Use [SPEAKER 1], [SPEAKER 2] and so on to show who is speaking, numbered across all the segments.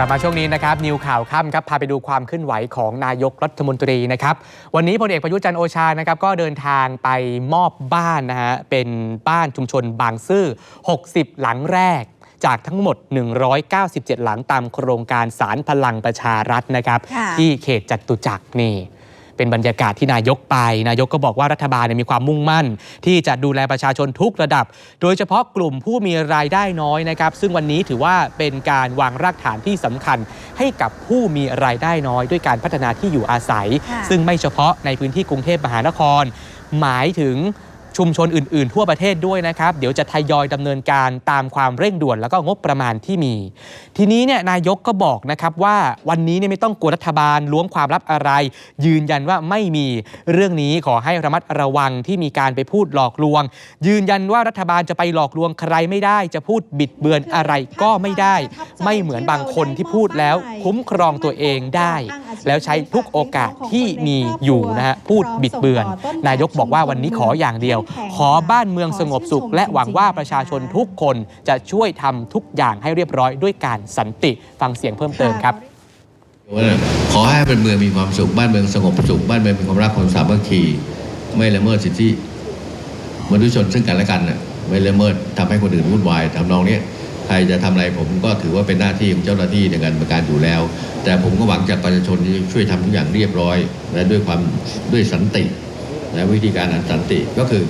[SPEAKER 1] กลับมาช่วงนี้นะครับนิวข่าวค่ำครับพาไปดูความเคลื่อนไหวของนายกรัฐมนตรีนะครับวันนี้พลเอกประยุทธ์จันทร์โอชานะครับก็เดินทางไปมอบบ้านนะฮะเป็นบ้านชุมชนบางซื่อ 60 หลังแรกจากทั้งหมด 197 หลังตามโครงการสารพลังประชารัฐนะครับ
[SPEAKER 2] ค่ะ
[SPEAKER 1] ที่เขตจตุจักรนี่ เป็นบรรยากาศที่นายกไป นายกก็บอกว่ารัฐบาลเนี่ยมีความมุ่งมั่น ที่จะดูแลประชาชนทุกระดับ โดยเฉพาะกลุ่มผู้มีรายได้น้อยนะครับ ซึ่งวันนี้ถือว่าเป็นการวางรากฐานที่สำคัญ ให้กับผู้มีรายได้น้อย ด้วยการพัฒนาที่อยู่อาศัย
[SPEAKER 2] ค่ะ
[SPEAKER 1] ซึ่งไม่เฉพาะในพื้นที่กรุงเทพมหานคร หมายถึง ชุมชนอื่น ๆ ทั่วประเทศด้วยนะครับ เดี๋ยวจะทยอยดำเนินการตามความเร่งด่วนแล้วก็งบประมาณที่มี ทีนี้เนี่ยนายกก็บอกนะครับว่าวันนี้เนี่ยไม่ต้องกลัวรัฐบาลล้วงความลับอะไร ยืนยันว่าไม่มีเรื่องนี้ขอให้ระมัดระวังที่มีการไปพูดหลอกลวง ยืนยันว่ารัฐบาลจะไปหลอกลวงใครไม่ได้ จะพูดบิดเบือนอะไรก็ไม่ได้ ไม่เหมือนบางคนที่พูดแล้วคุ้มครองตัวเองได้ แล้วใช้ทุกโอกาสที่มีอยู่นะฮะพูดบิดเบือน นายกบอกว่าวันนี้ขออย่างเดียวขอบ้านเมืองสงบสุข และหวังว่าประชาชนทุกคนจะช่วยทำทุกอย่างให้เรียบร้อยด้วยการสันติฟังเสียงเพิ่มเติมครับ
[SPEAKER 3] ว่าขอให้เป็นเมืองมีความสุขบ้านเมืองสงบสุขบ้านเมืองมีความรักความสามัคคีไม่ละเมิดสิทธิมนุษยชนซึ่งกันและกันน่ะไม่ละเมิดทำให้คนอื่นวุ่นวายทำนองเนี้ยใครจะทำอะไรผมก็ถือว่าเป็นหน้าที่ของเจ้าหน้าที่ในการดำเนินการอยู่แล้ว แต่ผมก็หวังจากประชาชนที่ช่วยทำทุกอย่างเรียบร้อย และด้วยความด้วยสันติ และวิธีการอันสันติก็คือ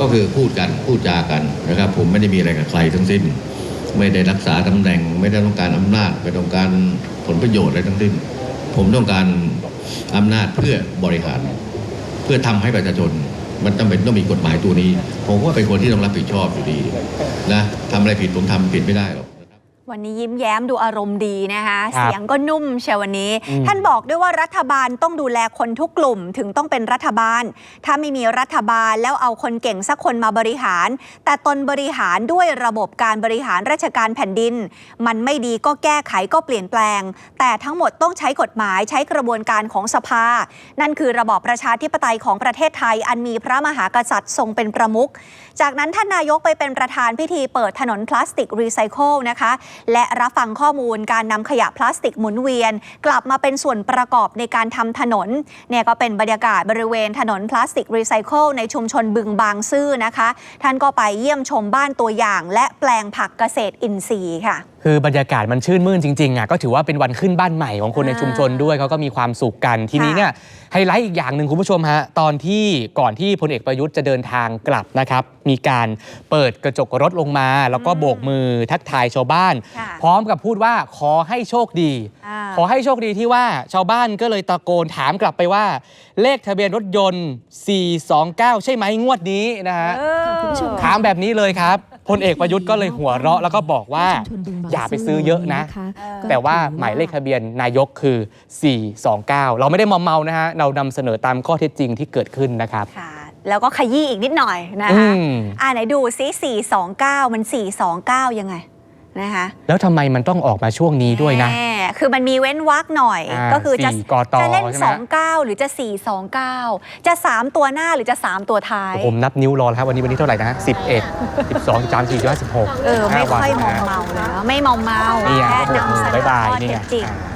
[SPEAKER 3] ก็คือพูดกันพูดจากันนะครับ ผมไม่ได้มีอะไรกับใครทั้งสิ้น ไม่ได้รักษาตำแหน่ง ไม่ได้ต้องการอำนาจไม่ต้องการผลประโยชน์อะไรทั้งสิ้น ผมต้องการอำนาจเพื่อบริหาร เพื่อทำให้ประชาชนมันจำเป็นต้องมีกฎหมายตัวนี้ ผมว่าเป็นคนที่ต้องรับผิดชอบอยู่ดีนะทำอะไรผิดผมทำผิดไม่ได้หรอก
[SPEAKER 2] วันนี้ยิ้มแย้มดูอารมณ์ดีนะคะ
[SPEAKER 1] ครับ
[SPEAKER 2] เสียงก็นุ่มเชียววันนี้
[SPEAKER 1] อืม
[SPEAKER 2] ท่านบอกด้วยว่ารัฐบาลต้องดูแลคนทุกกลุ่มถึงต้องเป็นรัฐบาล ถ้าไม่มีรัฐบาลแล้วเอาคนเก่งสักคนมาบริหาร แต่ตนบริหารด้วยระบบการบริหารราชการแผ่นดิน มันไม่ดีก็แก้ไขก็เปลี่ยนแปลง แต่ทั้งหมดต้องใช้กฎหมายใช้กระบวนการของสภา นั่นคือระบอบประชาธิปไตยของประเทศไทย อันมีพระมหากษัตริย์ทรงเป็นประมุขจากนั้นท่านนายกไปเป็นประธานพิธีเปิดถนนพลาสติกรีไซเคิลนะคะและรับฟังข้อมูลการนำขยะพลาสติกหมุนเวียน กลับมาเป็นส่วนประกอบในการทำถนนเนี่ยก็เป็นบรรยากาศบริเวณถนนพลาสติกรีไซเคิลในชุมชนบึงบางซื่อนะคะ ท่านก็ไปเยี่ยมชมบ้านตัวอย่าง และแปลงผักเกษตรอินทรีย์ค่ะ
[SPEAKER 1] คือบรรยากาศมันชื่นมื่นจริงๆอะก็ถือว่าเป็นวันขึ้นบ้านใหม่ของคนในชุมชนด้วยเขาก็มีความสุขกันทีนี้เนี่ยไฮไลท์อีกอย่างหนึ่งคุณผู้ชมฮะตอนที่ก่อนที่พลเอกประยุทธ์จะเดินทางกลับนะครับ มีการเปิดกระจกรถลงมา แล้วก็โบกมือทักทายชาวบ้าน
[SPEAKER 2] ค่ะ
[SPEAKER 1] พร้อมกับพูดว่าขอให้โชคดี
[SPEAKER 2] อ่า
[SPEAKER 1] ขอให้โชคดีที่ว่าชาวบ้านก็เลยตะโกนถามกลับไปว่า เลขทะเบียนรถยนต์ 429 ใช่ไหมงวดนี้นะฮะ
[SPEAKER 2] เออ
[SPEAKER 1] ถามแบบนี้เลยครับ พลเอกประยุทธ์ก็เลยหัวเราะแล้วก็บอกว่า อย่าไปซื้อเยอะนะ แต่ว่าหมายเลขทะเบียนนายกคือ 429 เราไม่ได้มอมเมานะฮะ เรานำเสนอตามข้อเท็จจริงที่เกิดขึ้นนะครับ
[SPEAKER 2] ค่ะแล้วก็ขยี้อีกนิดหน่อยนะ
[SPEAKER 1] อื
[SPEAKER 2] คะ
[SPEAKER 1] ม
[SPEAKER 2] อ่าไหนดูซิ429 มัน 429 ยังไงนะคะ
[SPEAKER 1] แล้วทำไมมันต้องออกมาช่วงนี้ด้วยนะ
[SPEAKER 2] แน่คือมันมีเว้นวรรคหน่อย
[SPEAKER 1] อ่า
[SPEAKER 2] ก็คือจะ
[SPEAKER 1] สี่กต
[SPEAKER 2] จะเล่น
[SPEAKER 1] ใช่ไหมฮะ
[SPEAKER 2] 29 หรือจะ 429 จะ 3 ตัวหน้าหรือจะ 3 ตัวท้าย
[SPEAKER 1] ผมนับนิ้วรอแล้วครับวันนี้วันนี้เท่าไหร่นะ11 12 13 14 15 16
[SPEAKER 2] เออ ไม่ค่อย
[SPEAKER 1] ห้
[SPEAKER 2] มอ
[SPEAKER 1] วั
[SPEAKER 2] ง
[SPEAKER 1] นนะ
[SPEAKER 2] เมาเลยเนอะไม่เมาเมา
[SPEAKER 1] นี่ไง
[SPEAKER 2] แค่นำเสนอ
[SPEAKER 1] บ๊ายบาย
[SPEAKER 2] ข้อ
[SPEAKER 1] นี่
[SPEAKER 2] เท็
[SPEAKER 1] ไง
[SPEAKER 2] จจริงนะ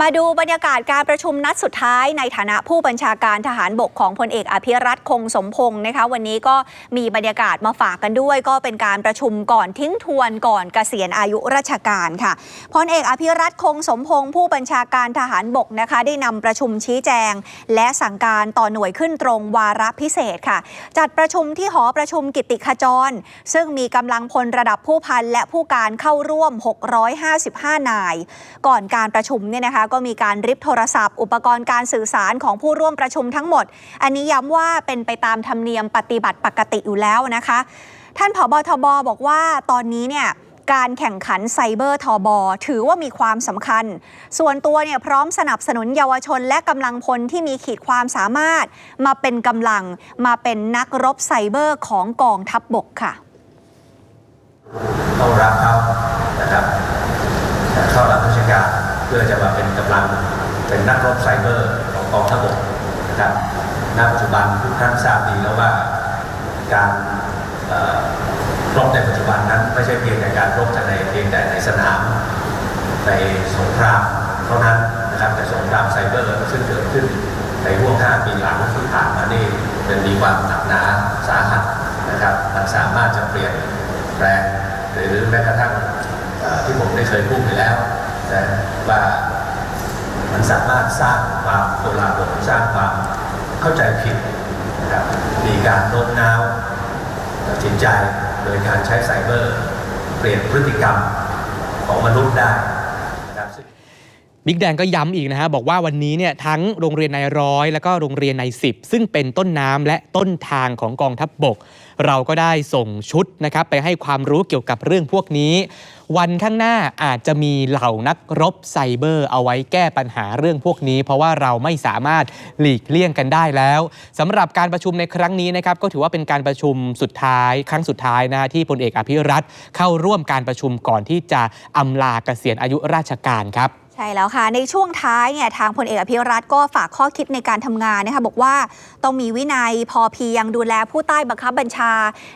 [SPEAKER 2] มาดูบรรยากาศการประชุมนัดสุดท้ายในฐานะผู้บัญชาการทหารบกของพลเอกอภิรัตคงสมพงศ์นะคะ วันนี้ก็มีบรรยากาศมาฝากกันด้วย ก็เป็นการประชุมก่อนทิ้งทวนก่อนเกษียณอายุราชการค่ะพลเอกอภิรัตคงสมพงศ์ผู้บัญชาการทหารบกนะคะ ได้นำประชุมชี้แจง และสั่งการต่อหน่วยขึ้นตรงวาระพิเศษค่ะ จัดประชุมที่หอประชุมกิติขจร ซึ่งมีกำลังพลระดับผู้พันและผู้การเข้าร่วม 655 นาย ก่อนการประชุมเนี่ยนะคะก็มีการริบโทรศัพท์ อุปกรณ์การสื่อสารของผู้ร่วมประชุมทั้งหมด อันนี้ย้ำว่าเป็นไปตามธรรมเนียมปฏิบัติปกติอยู่แล้วนะคะ ท่านผบทบบอกว่าตอนนี้เนี่ยการแข่งขันไซเบอร์ทอบอถือว่ามีความสำคัญ ส่วนตัวเนี่ยพร้อมสนับสนุนเยาวชนและกำลังพลที่มีขีดความสามารถ มาเป็นกำลังมาเป็นนักรบไซเบอร์ของกองทัพบบกค่ะ
[SPEAKER 4] ต้องรับเขานะครับเข้ารับราชการ พื่อจะมาเป็นกำลังเป็นนักรบไซเบอร์ของกองทัพบกนะครับณปัจจุบันทุกท่านทราบดีแล้วว่าการรบในปัจจุบันนั้นไม่ใช่เพียงแต่การรบแต่ในเพียงแต่ในสนามในสงครามเท่านั้นนะครับแต่สงครามไซเบอร์ซึ่งเกิดขึ้นในห่วง5ปีหลังที่ผ่านมานี่เป็นมีความหนักหนาสาหัสนะครับมันสามารถจะเปลี่ยนแปลงหรือแม้กระทั่งที่ผมได้เคยพูดไปแล้ว นะว่ามันสามารถสร้างความโกลาหลสร้างความเข้าใจผิดนะครับมีการโน้มน้าวตัดสินใจโดยการใช้ไซเบอร์ เปลี่ยนพฤติกรรมของมนุษย์ได้ บิ๊
[SPEAKER 1] กแดงก็ย้ำอีกนะฮะบอกว่าวันนี้เนี่ยทั้งโรงเรียนนายร้อยแล้วก็โรงเรียนนายสิบซึ่งเป็นต้นน้ำและต้นทางของกองทัพบบก เราก็ได้ส่งชุดนะครับไปให้ความรู้เกี่ยวกับเรื่องพวกนี้ วันข้างหน้าอาจจะมีเหล่านักรบไซเบอร์ เอาไว้แก้ปัญหาเรื่องพวกนี้ เพราะว่าเราไม่สามารถหลีกเลี่ยงกันได้แล้วสำหรับการประชุมในครั้งนี้นะครับก็ถือว่าเป็นการประชุมสุดท้าย ครั้งสุดท้ายนะที่พลเอกอภิรัตเข้าร่วมการประชุมก่อนที่จะอำลาเกษียณอายุราชการครับ
[SPEAKER 2] ใช่แล้วค่ะ ในช่วงท้ายเนี่ยทางพลเอกอภิรัตน์ก็ฝากข้อคิดในการทำงานนะคะบอกว่าต้องมีวินัยพอเพียงดูแลผู้ใต้บังคับบัญชา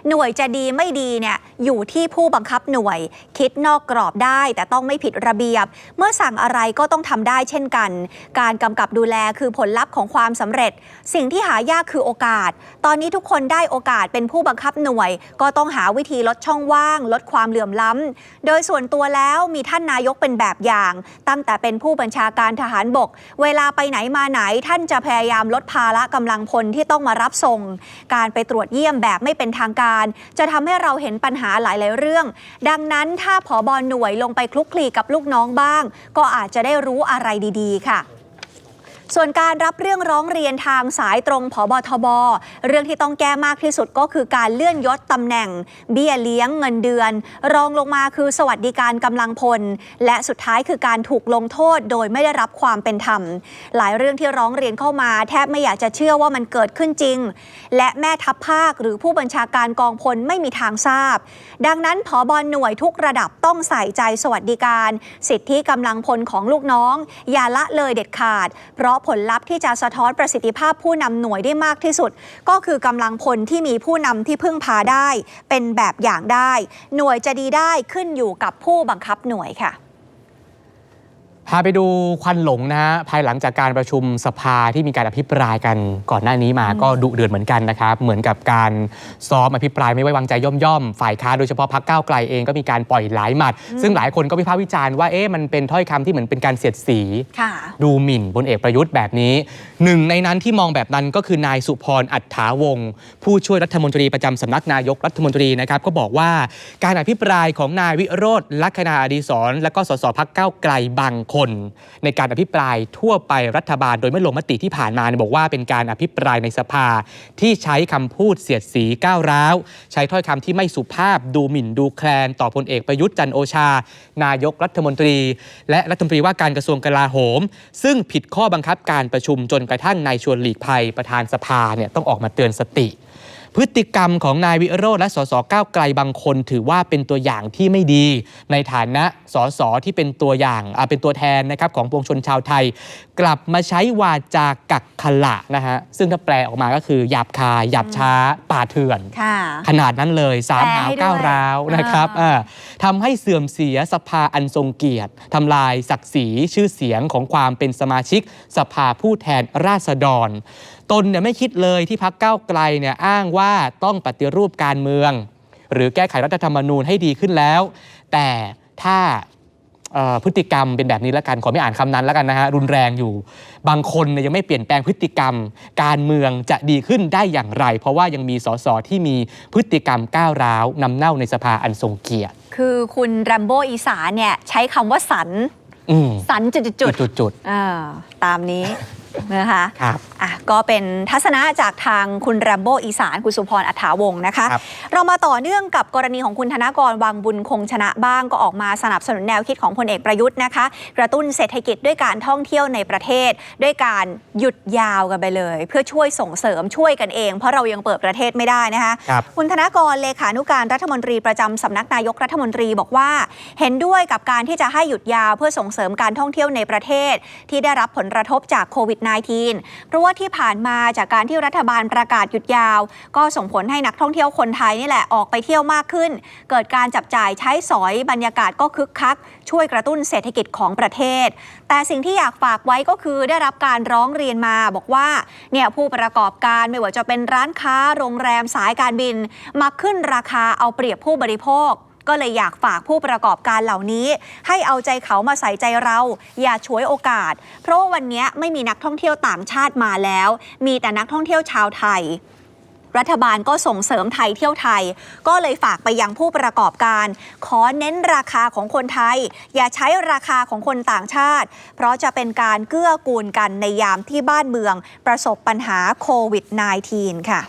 [SPEAKER 2] หน่วยจะดีไม่ดีเนี่ยอยู่ที่ผู้บังคับหน่วย คิดนอกกรอบได้ แต่ต้องไม่ผิดระเบียบ เมื่อสั่งอะไรก็ต้องทำได้เช่นกัน การกำกับดูแลคือผลลัพธ์ของความสำเร็จ สิ่งที่หายากคือโอกาส ตอนนี้ทุกคนได้โอกาสเป็นผู้บังคับหน่วย ก็ต้องหาวิธีลดช่องว่าง ลดความเหลื่อมล้ำโดยส่วนตัวแล้วมีท่านนายกเป็นแบบอย่างตั้งแต่เป็นผู้บัญชาการทหารบก เวลาไปไหนมาไหนท่านจะพยายามลดภาระกำลังพลที่ต้องมารับส่ง การไปตรวจเยี่ยมแบบไม่เป็นทางการ จะทำให้เราเห็นปัญหาหลาย ๆ เรื่อง ดังนั้นถ้าผอบอหน่วยลงไปคลุกคลีกับลูกน้องบ้าง ก็อาจจะได้รู้อะไรดี ๆ ค่ะ ส่วนการรับเรื่องร้องเรียนทางสายตรงผบทบ เรื่องที่ต้องแก้มากที่สุดก็คือการเลื่อนยศตำแหน่ง เบี้ยเลี้ยงเงินเดือน รองลงมาคือสวัสดิการกำลังพล และสุดท้ายคือการถูกลงโทษโดยไม่ได้รับความเป็นธรรม หลายเรื่องที่ร้องเรียนเข้ามา แทบไม่อยากจะเชื่อว่ามันเกิดขึ้นจริง และแม่ทัพภาคหรือผู้บัญชาการกองพลไม่มีทางทราบ ดังนั้นผอบอหน่วยทุกระดับต้องใส่ใจสวัสดิการ สิทธิกำลังพลของลูกน้อง อย่าละเลยเด็ดขาด เพราะผลลัพธ์ที่จะสะท้อนประสิทธิภาพผู้นำหน่วยได้มากที่สุด ก็คือกำลังพลที่มีผู้นำที่พึ่งพาได้ เป็นแบบอย่างได้ หน่วยจะดีได้ขึ้นอยู่กับผู้บังคับหน่วยค่ะ
[SPEAKER 1] พาไปดูควันหลงนะฮะภายหลังจากการประชุมสภาที่มีการอภิปรายกันก่อนหน้านี้มาก็ดุเดือดเหมือนกันนะครับ เหมือนกับการซ้อมอภิปรายไม่ไว้วางใจย่อมๆ ฝ่ายค้านโดยเฉพาะพักก้าวไกลเองก็มีการปล่อยหลายหมัด ซึ่งหลายคนก็วิพากษ์วิจารณ์ว่าเอ๊ะมันเป็นถ้อยคำที่เหมือนเป็นการเสียดสี
[SPEAKER 2] ค่ะ
[SPEAKER 1] ดูหมิ่นพลเอกประยุทธ์แบบนี้หนึ่งในนั้นที่มองแบบนั้นก็คือนายสุพรอัฏฐาวงศ์ผู้ช่วยรัฐมนตรีประจำสำนักนายกรัฐมนตรีนะครับก็บอกว่าการอภิปรายของนายวิโรธลัคนาอดีศรและก็สสพักก้าวไกลบางคนในการอภิปรายทั่วไปรัฐบาลโดยไม่ลงมติที่ผ่านมาบอกว่าเป็นการอภิปรายในสภา ที่ใช้คำพูดเสียดสีก้าวร้าว ใช้ถ้อยคำที่ไม่สุภาพดูหมิ่นดูแคลน ต่อพลเอกประยุทธ์จันโอชา นายกรัฐมนตรี และรัฐมนตรีว่าการกระทรวงกลาโหม ซึ่งผิดข้อบังคับการประชุมจนกระทั่งนายชวนหลีกภัยประธานสภาเนี่ยต้องออกมาเตือนสติ พฤติกรรมของนายวิโรธและสสก้าวไกลบางคน ถือว่าเป็นตัวอย่างที่ไม่ดี ในฐานะสสที่เป็นตัวอย่างเป็นตัวแทนนะครับของปวงชนชาวไทยกลับมาใช้วาจากักขละนะฮะซึ่งถ้าแปลออกมาก็คือหยาบคายหยาบช้าป่าเถื่อน
[SPEAKER 2] ค่ะ
[SPEAKER 1] ขนาดนั้นเลยสาม
[SPEAKER 2] แปล
[SPEAKER 1] หาว
[SPEAKER 2] ให้ด้วย
[SPEAKER 1] ก้าวร้าวนะครับ
[SPEAKER 2] อ่า
[SPEAKER 1] อ่าทำให้เสื่อมเสียสภาอันทรงเกียรติทำลายศักดิ์ศรีชื่อเสียงของความเป็นสมาชิก สภาผู้แทนราษฎร ตนเนี่ยไม่คิดเลยที่พักก้าวไกลเนี่ยอ้างว่าต้องปฏิรูปการเมือง หรือแก้ไขรัฐธรรมนูญให้ดีขึ้นแล้ว แต่ถ้าเอ่อ พฤติกรรมเป็นแบบนี้แล้วกันขอไม่อ่านคำนั้นแล้วกันนะฮะรุนแรงอยู่ บางคนเนี่ยยังไม่เปลี่ยนแปลงพฤติกรรม การเมืองจะดีขึ้นได้อย่างไร เพราะว่ายังมีสสที่มีพฤติกรรมก้าวร้าวนำเน่าในสภาอันทรงเกียรติ
[SPEAKER 2] คือคุณแรมโบอีสานเนี่ยใช้คำว่าสัน
[SPEAKER 1] อืม
[SPEAKER 2] สันจุดๆ
[SPEAKER 1] จุด
[SPEAKER 2] ๆอ่าตามนี้ นะคะ
[SPEAKER 1] ๆครับ
[SPEAKER 2] อะก็เป็นทัศนะจากทางคุณแรมโบอีสานคุณสุพรอัฏฐาวงศ์นะคะ
[SPEAKER 1] ครับ
[SPEAKER 2] เรามาต่อเนื่องกับกรณีของคุณธนกรวังบุญคงชนะบ้างก็ออกมาสนับสนุนแนวคิดของพลเอกประยุทธ์นะคะ กระตุ้นเศรษฐกิจด้วยการท่องเที่ยวในประเทศ ด้วยการหยุดยาวกันไปเลย เพื่อช่วยส่งเสริมช่วยกันเอง เพราะเรายังเปิดประเทศไม่ได้นะคะ
[SPEAKER 1] ครับ
[SPEAKER 2] คุณธนกรเลขานุการรัฐมนตรีประจำสำนักนายกรัฐมนตรีบอกว่า เห็นด้วยกับการที่จะให้หยุดยาวเพื่อส่งเสริมการท่องเที่ยวในประเทศ ที่ได้รับผลกระทบจากโควิด -19 เพราะว่าที่ผ่านมาจากการที่รัฐบาลประกาศหยุดยาว ก็ส่งผลให้นักท่องเที่ยวคนไทยนี่แหละออกไปเที่ยวมากขึ้น เกิดการจับจ่ายใช้สอยบรรยากาศก็คึกคัก ช่วยกระตุ้นเศรษฐกิจของประเทศ แต่สิ่งที่อยากฝากไว้ก็คือได้รับการร้องเรียนมาบอกว่าเนี่ยผู้ประกอบการไม่ว่าจะเป็นร้านค้าโรงแรมสายการบินมาขึ้นราคาเอาเปรียบผู้บริโภค ก็เลยอยากฝากผู้ประกอบการเหล่านี้ ให้เอาใจเขามาใส่ใจเรา อย่าฉวยโอกาส เพราะว่าวันนี้ไม่มีนักท่องเที่ยวต่างชาติมาแล้ว มีแต่นักท่องเที่ยวชาวไทยรัฐบาลก็ส่งเสริมไทยเที่ยวไทย ก็เลยฝากไปยังผู้ประกอบการ ขอเน้นราคาของคนไทย อย่าใช้ราคาของคนต่างชาติ เพราะจะเป็นการเกื้อกูลกันในยามที่บ้านเมือง ประสบปัญหาโควิด -19 ค่ะ